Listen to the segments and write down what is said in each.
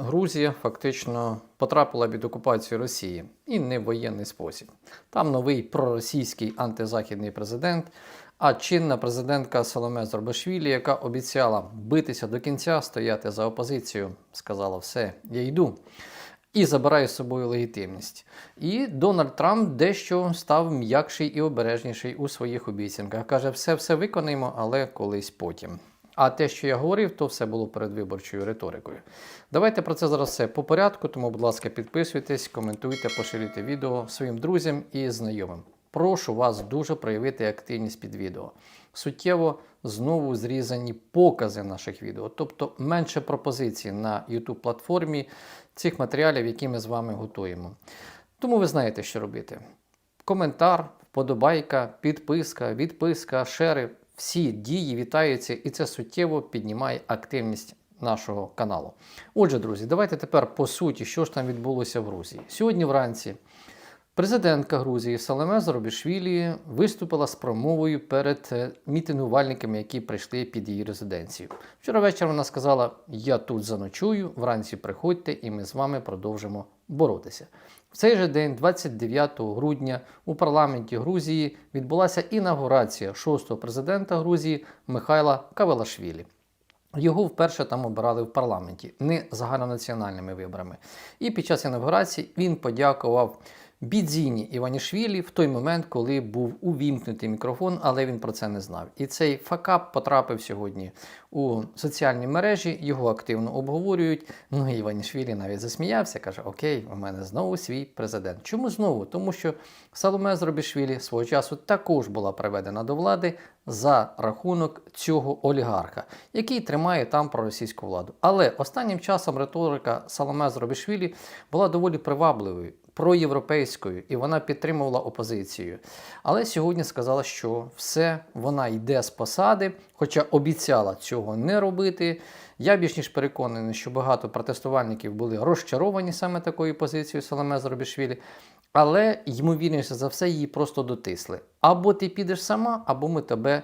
Грузія фактично потрапила під окупацію Росії і не в воєнний спосіб. Там новий проросійський антизахідний президент, а чинна президентка Соломе Зорбашвілі, яка обіцяла битися до кінця, стояти за опозицію, сказала все, я йду. І забирає з собою легітимність. І Дональд Трамп дещо став м'якший і обережніший у своїх обіцянках. Каже, все все виконаємо, але колись потім. А те, що я говорив, то все було передвиборчою риторикою. Давайте про це зараз все по порядку, тому, будь ласка, підписуйтесь, коментуйте, поширюйте відео своїм друзям і знайомим. Прошу вас дуже проявити активність під відео. Суттєво знову зрізані покази наших відео, тобто менше пропозицій на YouTube платформі цих матеріалів, які ми з вами готуємо. Тому ви знаєте, що робити. Коментар, вподобайка, підписка, відписка, шери. Всі дії вітаються, і це суттєво піднімає активність нашого каналу. Отже, друзі, давайте тепер по суті, що ж там відбулося в Грузії. Сьогодні вранці президентка Грузії Салеме Зоробішвілі виступила з промовою перед е, мітингувальниками, які прийшли під її резиденцію. Вчора ввечері вона сказала: Я тут заночую, вранці приходьте, і ми з вами продовжимо боротися. В цей же день, 29 грудня, у парламенті Грузії відбулася інаугурація шостого президента Грузії Михайла Кавелашвілі. Його вперше там обирали в парламенті, не загальнонаціональними виборами. І під час інаугурації він подякував Бідзіні Іванішвілі в той момент, коли був увімкнутий мікрофон, але він про це не знав. І цей факап потрапив сьогодні у соціальні мережі, його активно обговорюють. Ну і Іванішвілі навіть засміявся, каже: Окей, у мене знову свій президент. Чому знову? Тому що Саломе Зробішвілі свого часу також була приведена до влади за рахунок цього олігарха, який тримає там проросійську владу. Але останнім часом риторика Саломе Зробішвілі була доволі привабливою проєвропейською, і вона підтримувала опозицію. Але сьогодні сказала, що все вона йде з посади, хоча обіцяла цього не робити. Я більш ніж переконаний, що багато протестувальників були розчаровані саме такою позицією Соломе Зорбішвілі. Але, ймовірніше за все, її просто дотисли. Або ти підеш сама, або ми тебе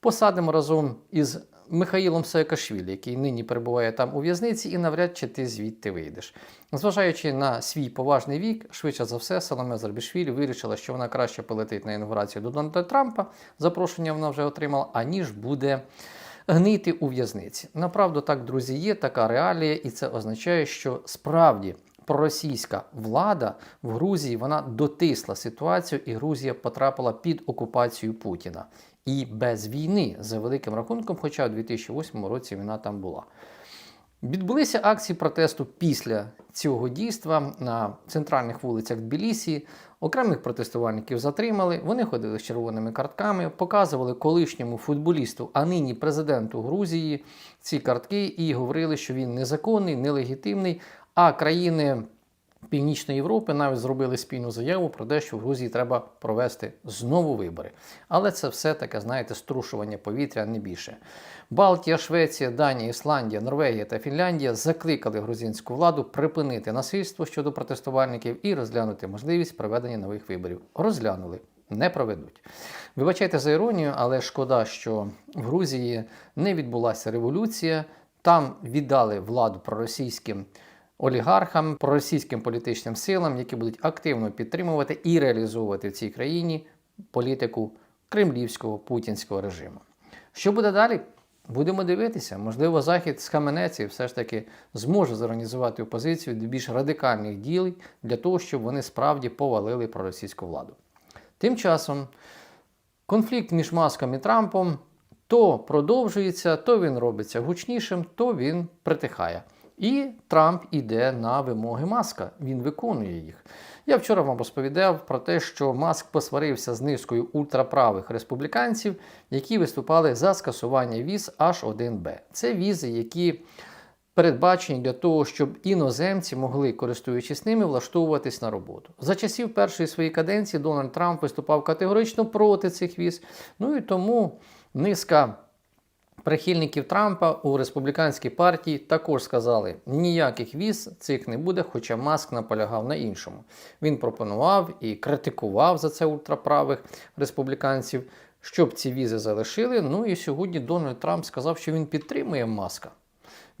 посадимо разом із Михаїлом Саакашвілі, який нині перебуває там у в'язниці, і навряд чи ти звідти вийдеш. Зважаючи на свій поважний вік, швидше за все, Соломе Зарбішвілі вирішила, що вона краще полетить на інаугурацію до Дональда Трампа. Запрошення вона вже отримала, аніж буде. Гнити у в'язниці. Направду так, друзі, є така реалія, і це означає, що справді проросійська влада в Грузії вона дотисла ситуацію, і Грузія потрапила під окупацію Путіна. І без війни за великим рахунком, хоча у 2008 році війна там була. Відбулися акції протесту після цього дійства на центральних вулицях Тбілісі. Окремих протестувальників затримали. Вони ходили з червоними картками, показували колишньому футболісту, а нині президенту Грузії ці картки і говорили, що він незаконний, нелегітимний. А країни Північної Європи навіть зробили спільну заяву про те, що в Грузії треба провести знову вибори. Але це все таке, знаєте, струшування повітря не більше. Балтія, Швеція, Данія, Ісландія, Норвегія та Фінляндія закликали грузинську владу припинити насильство щодо протестувальників і розглянути можливість проведення нових виборів. Розглянули. Не проведуть. Вибачайте за іронію, але шкода, що в Грузії не відбулася революція. Там віддали владу проросійським олігархам, проросійським політичним силам, які будуть активно підтримувати і реалізовувати в цій країні політику кремлівського путінського режиму. Що буде далі? Будемо дивитися, можливо, Захід схаменеться і все ж таки зможе зорганізувати опозицію до більш радикальних дій для того, щоб вони справді повалили проросійську владу. Тим часом конфлікт між Маском і Трампом то продовжується, то він робиться гучнішим, то він притихає. І Трамп іде на вимоги Маска. Він виконує їх. Я вчора вам розповідав про те, що Маск посварився з низкою ультраправих республіканців, які виступали за скасування віз H1B. Це візи, які передбачені для того, щоб іноземці могли, користуючись ними, влаштовуватись на роботу. За часів першої своєї каденції Дональд Трамп виступав категорично проти цих віз. Ну і тому низка. Прихильників Трампа у республіканській партії також сказали, ніяких віз цих не буде, хоча Маск наполягав на іншому. Він пропонував і критикував за це ультраправих республіканців, щоб ці візи залишили. Ну і сьогодні Дональд Трамп сказав, що він підтримує Маска.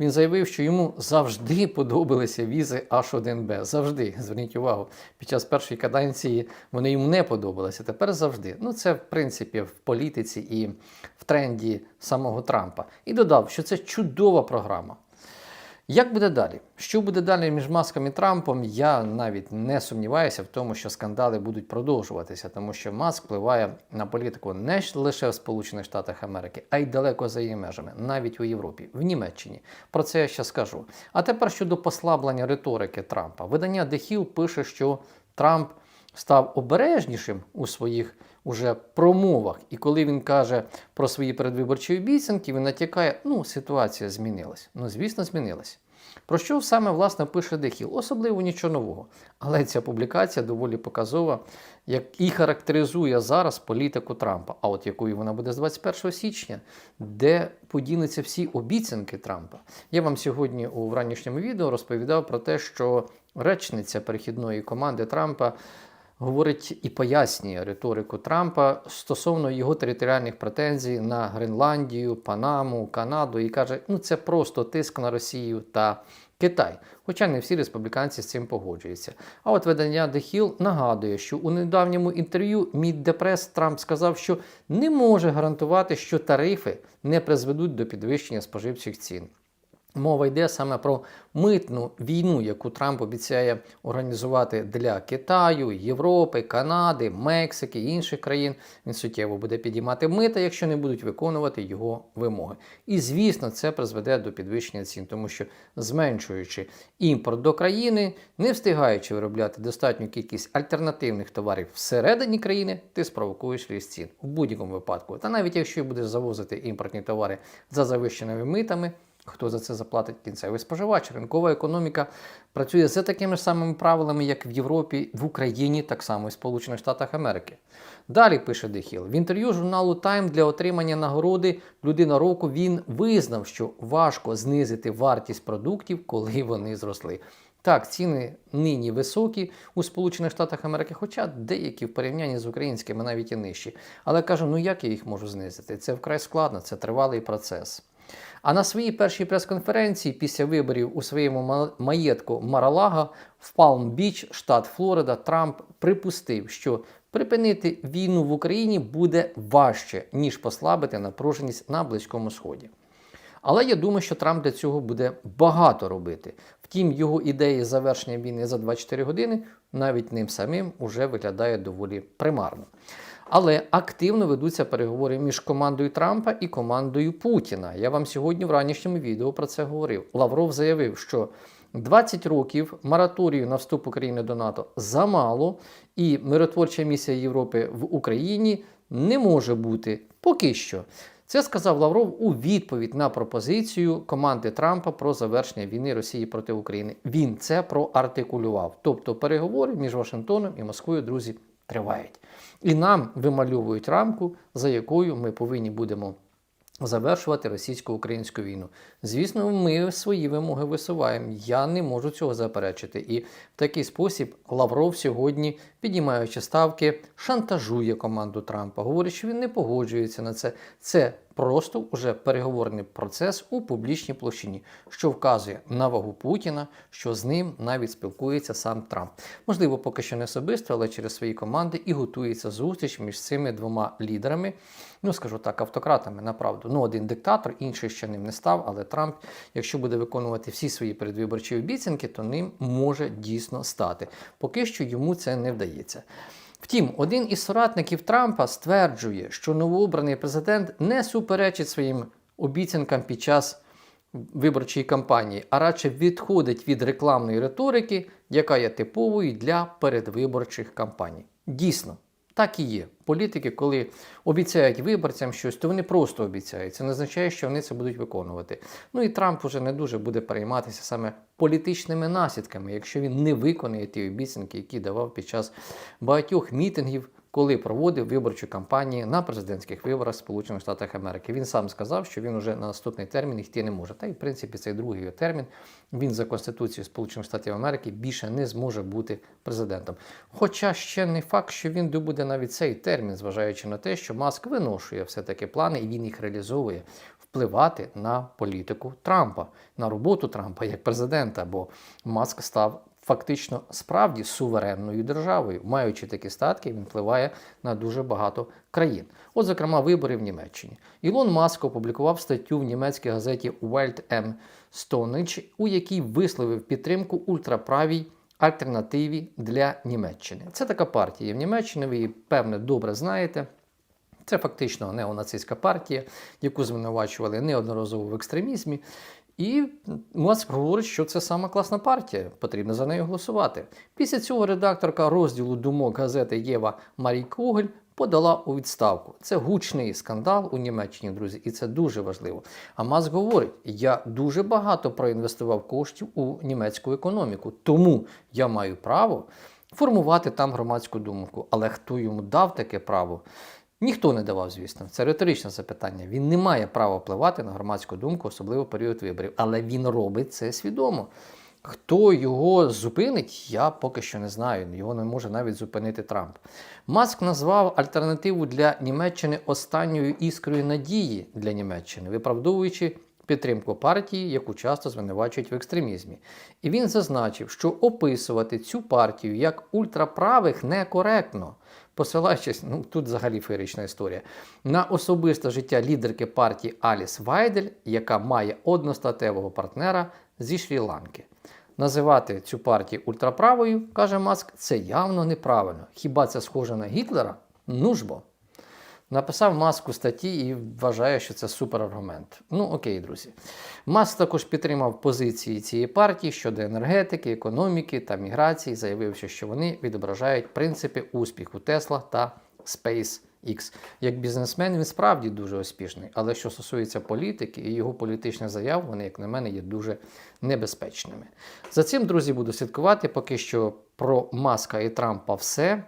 Він заявив, що йому завжди подобалися візи H1B. Завжди. Зверніть увагу, під час першої каденції вони йому не подобалися. Тепер завжди. Ну, це в принципі в політиці і в тренді самого Трампа. І додав, що це чудова програма. Як буде далі? Що буде далі між Маском і Трампом? Я навіть не сумніваюся в тому, що скандали будуть продовжуватися, тому що Маск впливає на політику не лише в Сполучених Штатах Америки, а й далеко за її межами, навіть у Європі, в Німеччині. Про це я ще скажу. А тепер щодо послаблення риторики Трампа. Видання The Hill пише, що Трамп став обережнішим у своїх уже промовах. І коли він каже про свої передвиборчі обіцянки, він натякає, ну, ситуація змінилась. Ну, звісно, змінилась. Про що саме власне пише Дехіл? Особливо нічого нового. Але ця публікація доволі показова, як і характеризує зараз політику Трампа. А от якою вона буде з 21 січня, де подінуться всі обіцянки Трампа. Я вам сьогодні у ранішньому відео розповідав про те, що речниця перехідної команди Трампа говорить і пояснює риторику Трампа стосовно його територіальних претензій на Гренландію, Панаму, Канаду і каже, ну це просто тиск на Росію та Китай. Хоча не всі республіканці з цим погоджуються. А от видання The Hill нагадує, що у недавньому інтерв'ю Мід Депрес Трамп сказав, що не може гарантувати, що тарифи не призведуть до підвищення споживчих цін. Мова йде саме про митну війну, яку Трамп обіцяє організувати для Китаю, Європи, Канади, Мексики інших країн. Він суттєво буде підіймати мита, якщо не будуть виконувати його вимоги. І звісно, це призведе до підвищення цін, тому що зменшуючи імпорт до країни, не встигаючи виробляти достатню кількість альтернативних товарів всередині країни, ти спровокуєш ріст цін у будь-якому випадку. Та навіть якщо будеш завозити імпортні товари за завищеними митами. Хто за це заплатить кінцевий споживач? Ринкова економіка працює за такими ж самими правилами, як в Європі, в Україні, так само і в Сполучених Штатах Америки. Далі пише Дехіл. В інтерв'ю журналу Time для отримання нагороди людина року він визнав, що важко знизити вартість продуктів, коли вони зросли. Так, ціни нині високі у Сполучених Штатах Америки, хоча деякі в порівнянні з українськими навіть і нижчі. Але кажу, ну як я їх можу знизити? Це вкрай складно, це тривалий процес. А на своїй першій прес-конференції після виборів у своєму маєтку Маралага в Палм-Біч, штат Флорида, Трамп припустив, що припинити війну в Україні буде важче, ніж послабити напруженість на Близькому Сході. Але я думаю, що Трамп для цього буде багато робити. Втім, його ідеї завершення війни за 24 години навіть ним самим уже виглядає доволі примарно. Але активно ведуться переговори між командою Трампа і командою Путіна. Я вам сьогодні в ранішньому відео про це говорив. Лавров заявив, що 20 років мораторію на вступ України до НАТО замало, і миротворча місія Європи в Україні не може бути поки що. Це сказав Лавров у відповідь на пропозицію команди Трампа про завершення війни Росії проти України. Він це проартикулював. Тобто переговори між Вашингтоном і Москвою, друзі, тривають. І нам вимальовують рамку, за якою ми повинні будемо завершувати російсько-українську війну. Звісно, ми свої вимоги висуваємо. Я не можу цього заперечити. І в такий спосіб Лавров сьогодні, підіймаючи ставки, шантажує команду Трампа. Говорить, що він не погоджується на це. Це просто вже переговорний процес у публічній площині, що вказує на вагу Путіна, що з ним навіть спілкується сам Трамп. Можливо, поки що не особисто, але через свої команди і готується зустріч між цими двома лідерами. Ну, скажу так, автократами, направду. Ну, один диктатор, інший ще ним не став, але Трамп, якщо буде виконувати всі свої передвиборчі обіцянки, то ним може дійсно стати. Поки що йому це не вдається. Втім, один із соратників Трампа стверджує, що новообраний президент не суперечить своїм обіцянкам під час виборчої кампанії, а радше відходить від рекламної риторики, яка є типовою для передвиборчих кампаній. Дійсно. Так і є. Політики, коли обіцяють виборцям щось, то вони просто обіцяють. Це не означає, що вони це будуть виконувати. Ну і Трамп уже не дуже буде перейматися саме політичними наслідками, якщо він не виконує ті обіцянки, які давав під час багатьох мітингів. Коли проводив виборчу кампанію на президентських виборах Сполучених Штатів Америки, він сам сказав, що він уже на наступний термін йти не може. Та й в принципі цей другий термін він за Конституцією Сполучених Штатів Америки більше не зможе бути президентом. Хоча ще не факт, що він добуде навіть цей термін, зважаючи на те, що Маск виношує все-таки плани і він їх реалізовує впливати на політику Трампа, на роботу Трампа як президента, бо Маск став фактично справді суверенною державою. Маючи такі статки, він впливає на дуже багато країн. От, зокрема, вибори в Німеччині. Ілон Маск опублікував статтю в німецькій газеті Welt M. Stonic, у якій висловив підтримку ультраправій альтернативі для Німеччини. Це така партія в Німеччині, ви її певне добре знаєте. Це фактично неонацистська партія, яку звинувачували неодноразово в екстремізмі. І Маск говорить, що це сама класна партія, потрібно за нею голосувати. Після цього редакторка розділу думок газети Єва Марій Когель подала у відставку. Це гучний скандал у Німеччині, друзі, і це дуже важливо. А Маск говорить: я дуже багато проінвестував коштів у німецьку економіку, тому я маю право формувати там громадську думку. Але хто йому дав таке право? Ніхто не давав, звісно. Це риторичне запитання. Він не має права впливати на громадську думку, особливо в період виборів. Але він робить це свідомо. Хто його зупинить, я поки що не знаю. Його не може навіть зупинити Трамп. Маск назвав альтернативу для Німеччини останньою іскрою надії для Німеччини, виправдовуючи підтримку партії, яку часто звинувачують в екстремізмі. І він зазначив, що описувати цю партію як ультраправих некоректно посилаючись, ну тут взагалі феєрична історія, на особисте життя лідерки партії Аліс Вайдель, яка має одностатевого партнера зі Шрі-Ланки. Називати цю партію ультраправою, каже Маск, це явно неправильно. Хіба це схоже на Гітлера? Ну ж бо. Написав маску статті і вважає, що це супераргумент. Ну окей, друзі. Маск також підтримав позиції цієї партії щодо енергетики, економіки та міграції, заявивши, що вони відображають принципи успіху Тесла та SpaceX. Як бізнесмен він справді дуже успішний, але що стосується політики і його політичних заяв, вони, як на мене, є дуже небезпечними. За цим, друзі, буду слідкувати. Поки що про Маска і Трампа все.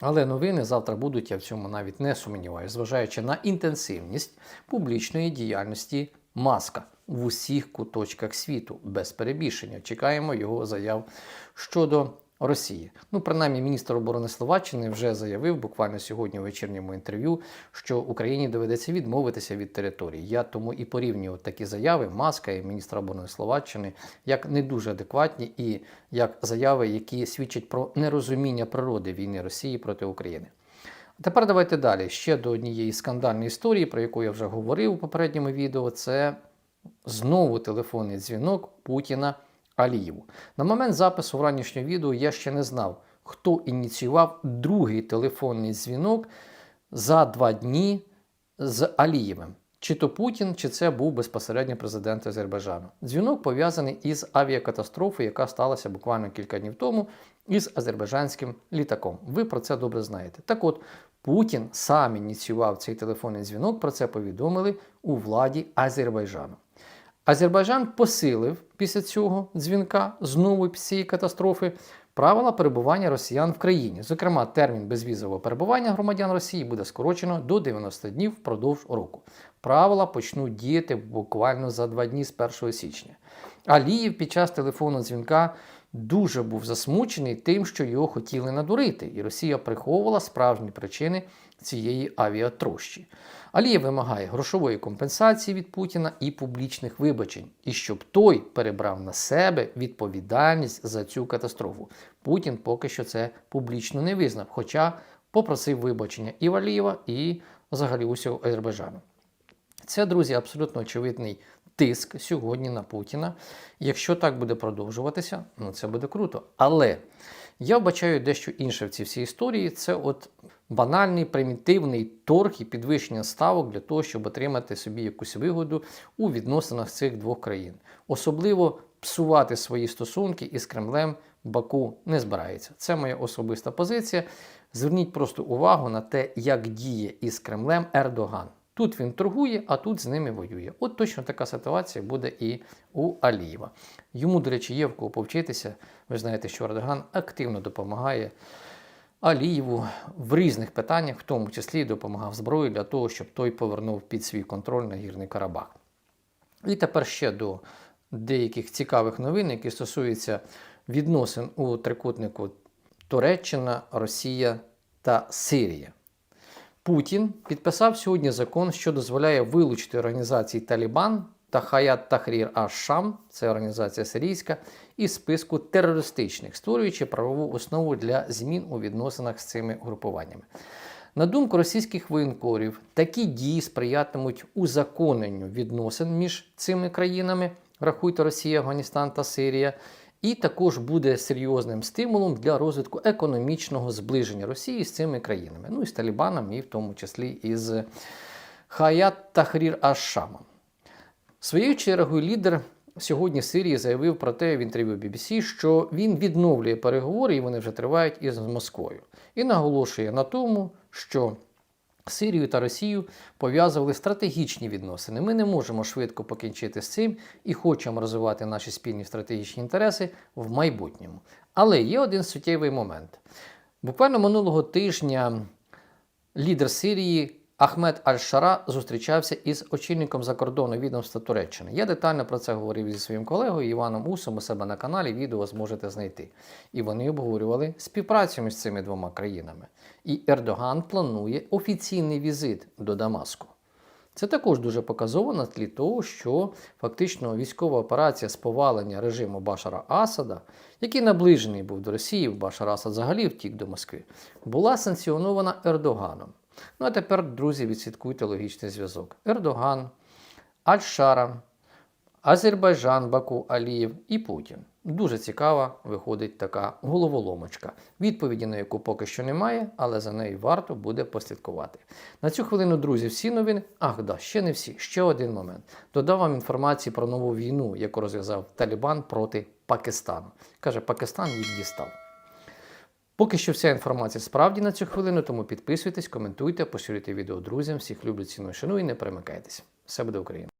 Але новини завтра будуть, я в цьому навіть не сумніваюся, зважаючи на інтенсивність публічної діяльності Маска в усіх куточках світу, без перебільшення. Чекаємо його заяв щодо Росії. Ну, принаймні, міністр оборони Словаччини вже заявив буквально сьогодні у вечірньому інтерв'ю, що Україні доведеться відмовитися від території. Я тому і порівнюю такі заяви Маска і міністра оборони Словаччини як не дуже адекватні і як заяви, які свідчать про нерозуміння природи війни Росії проти України. Тепер давайте далі. Ще до однієї скандальної історії, про яку я вже говорив у попередньому відео. Це знову телефонний дзвінок Путіна. Алієву. На момент запису вранішнього відео я ще не знав, хто ініціював другий телефонний дзвінок за два дні з Алієвим. Чи то Путін, чи це був безпосередньо президент Азербайджану. Дзвінок пов'язаний із авіакатастрофою, яка сталася буквально кілька днів тому із азербайджанським літаком. Ви про це добре знаєте. Так от, Путін сам ініціював цей телефонний дзвінок, про це повідомили у владі Азербайджану. Азербайджан посилив після цього дзвінка знову цієї катастрофи правила перебування росіян в країні. Зокрема, термін безвізового перебування громадян Росії буде скорочено до 90 днів впродовж року. Правила почнуть діяти буквально за два дні з 1 січня. Аліїв під час телефонного дзвінка дуже був засмучений тим, що його хотіли надурити, і Росія приховувала справжні причини цієї авіатрощі. Алієв вимагає грошової компенсації від Путіна і публічних вибачень, і щоб той перебрав на себе відповідальність за цю катастрофу. Путін поки що це публічно не визнав, хоча попросив вибачення і Валієва, і взагалі усього Азербайджану. Це, друзі, абсолютно очевидний тиск сьогодні на Путіна. Якщо так буде продовжуватися, ну це буде круто. Але я вбачаю дещо інше в цій всій історії. Це от банальний примітивний торг і підвищення ставок для того, щоб отримати собі якусь вигоду у відносинах цих двох країн. Особливо псувати свої стосунки із Кремлем Баку не збирається. Це моя особиста позиція. Зверніть просто увагу на те, як діє із Кремлем Ердоган. Тут він торгує, а тут з ними воює. От точно така ситуація буде і у Алієва. Йому, до речі, є в кого повчитися. Ви знаєте, що Ердоган активно допомагає Алієву в різних питаннях, в тому числі допомагав зброю для того, щоб той повернув під свій контроль на Гірний Карабах. І тепер ще до деяких цікавих новин, які стосуються відносин у трикутнику Туреччина, Росія та Сирія. Путін підписав сьогодні закон, що дозволяє вилучити організації Талібан та Хаят Тахрір Аш-Шам, це організація сирійська, із списку терористичних, створюючи правову основу для змін у відносинах з цими групуваннями. На думку російських воєнкорів, такі дії сприятимуть узаконенню відносин між цими країнами, рахуйте Росія, Афганістан та Сирія, і також буде серйозним стимулом для розвитку економічного зближення Росії з цими країнами, ну і з Талібаном, і в тому числі із Хаят Тахрір Аш-Шамом. Своєю чергою лідер сьогодні Сирії заявив про те в інтерв'ю BBC, що він відновлює переговори, і вони вже тривають із Москвою. І наголошує на тому, що Сирію та Росію пов'язували стратегічні відносини. Ми не можемо швидко покінчити з цим і хочемо розвивати наші спільні стратегічні інтереси в майбутньому. Але є один суттєвий момент. Буквально минулого тижня лідер Сирії Ахмед Аль-Шара зустрічався із очільником закордонного відомства Туреччини. Я детально про це говорив зі своїм колегою Іваном Усом у себе на каналі. Відео зможете знайти. І вони обговорювали співпрацю між цими двома країнами. І Ердоган планує офіційний візит до Дамаску. Це також дуже показово на тлі того, що фактично військова операція з повалення режиму Башара Асада, який наближений був до Росії, Башар Асад взагалі втік до Москви, була санкціонована Ердоганом. Ну а тепер, друзі, відслідкуйте логічний зв'язок. Ердоган, Аль-Шара, Азербайджан, Баку, Алієв і Путін. Дуже цікава виходить така головоломочка, відповіді на яку поки що немає, але за нею варто буде послідкувати. На цю хвилину, друзі, всі новини. Ах, да, ще не всі. Ще один момент. Додав вам інформації про нову війну, яку розв'язав Талібан проти Пакистану. Каже, Пакистан їх дістав. Поки що вся інформація справді на цю хвилину, тому підписуйтесь, коментуйте, поширюйте відео друзям. Всіх люблю, ціную, шану і не перемикайтесь. Все буде Україна!